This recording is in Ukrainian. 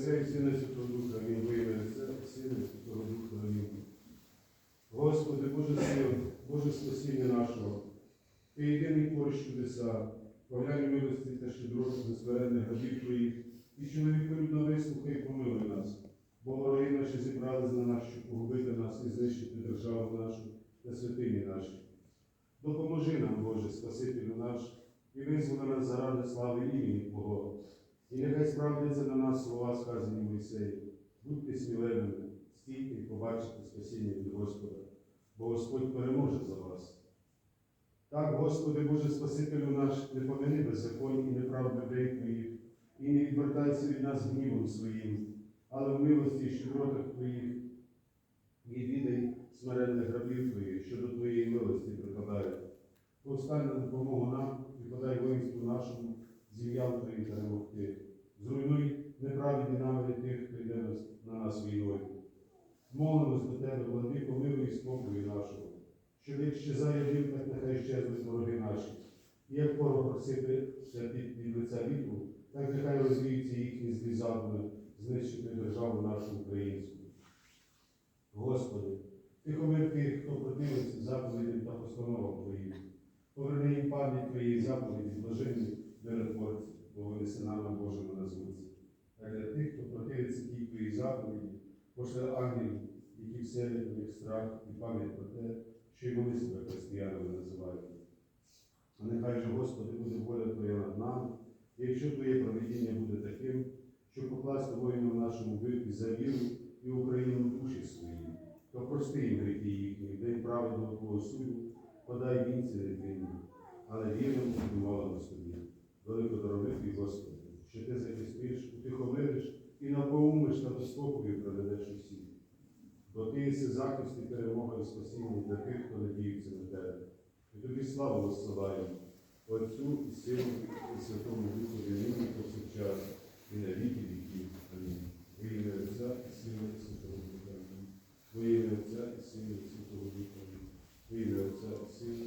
Отця і Сина Святого Духа, Амінь. Во ім'я Отця. Господи, Боже сил, Боже спасіння нашого, Ти єдиний твориш чудеса, поглянь милості та щедрот несмиренних рабів Твоїх, і чоловіколюбно вислухай і помилуй нас, бо вороги наші зібрались на нас, щоб погубити нас і знищити державу нашу та святині наші. Допоможи нам, Боже, Спасителю наш, і визволи нас заради слави імені Твого. І нехай справдяться на нас слова, сказані Мойсею. Будьте сміливими, стійте і побачите спасіння від Господа, бо Господь переможе за вас. Так, Господи, Боже Спасителю наш, не помини беззаконь і неправд людей Твоїх, і не відвертайся від нас гнівом своїм, але в милості і щедротах Твоїх відвідай смиренних рабів Твоїх, що до Твоєї милості припадають. Повстань на допомогу нам і подай воїнству нашому з ім'ям Твоїм перемогти. Зруйнуй неправедні наміри тих, хто йде на нас війною. Молимось до Тебе, влади, помилуй і спокою нашого, що як щезає так нехай щезнуть вороги наші. І як порох розсипеться під, під лиця вітру, так нехай розвіються їхні злі задуми, знищити державу нашу українську. Господи, Ти ховив тих, хто противиться заповідям та постановам Твоїм. Поверни їм пам'ять Твоєї заповіді, блаженні миротворці, бо вони синами Божими назвуться. А для тих, хто противиться тій Твоїй заповіді, пошли ангелів, які вселять у них страх і пам'ять про те, що й вони себе християнами називають. А нехай же, Господи, буде воля Твоя над нами, і якщо Твоє проведіння буде таким, щоб покласти воїнам нашому битві за віру і Україну душі свої, то прости їм гріхи їхні, в день праведного Твого суду, подай вінці дитині, але віримо і молимось тобі, великодоровитий Господи, бо ти єси захист і перемога і спасіння для тих, хто надіється на тебе. І тобі славу висилаємо, Отцю і Сину, і Святому Духові, нині повсякчас, і на віки віків. Амінь. Во ім'я Отця і Сина, і Святого Духа. Амінь. Во ім'я Отця і Сина, і Святого Духа. Амінь. Во ім'я Отця і Сина,